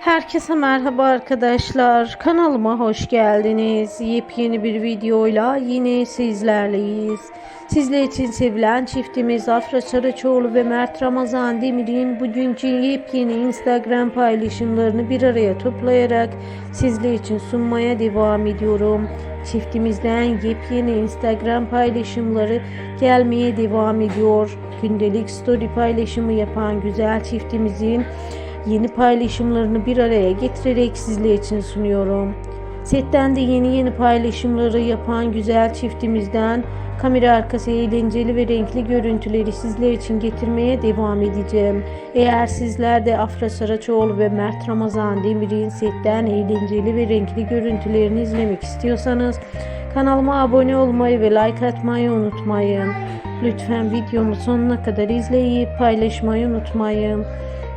Herkese merhaba arkadaşlar. Kanalıma hoş geldiniz. Yepyeni bir videoyla yine sizlerleyiz. Sizler için sevilen çiftimiz Afra Saraçoğlu ve Mert Ramazan Demir'in bugünkü yepyeni Instagram paylaşımlarını bir araya toplayarak sizler için sunmaya devam ediyorum. Çiftimizden yepyeni Instagram paylaşımları gelmeye devam ediyor. Gündelik story paylaşımı yapan güzel çiftimizin yeni paylaşımlarını bir araya getirerek sizler için sunuyorum. Setten de yeni yeni paylaşımları yapan güzel çiftimizden kamera arkası eğlenceli ve renkli görüntüleri sizler için getirmeye devam edeceğim. Eğer sizler de Afra Saraçoğlu ve Mert Ramazan Demir'in setten eğlenceli ve renkli görüntülerini izlemek istiyorsanız kanalıma abone olmayı ve like atmayı unutmayın. Lütfen videomu sonuna kadar izleyip paylaşmayı unutmayın.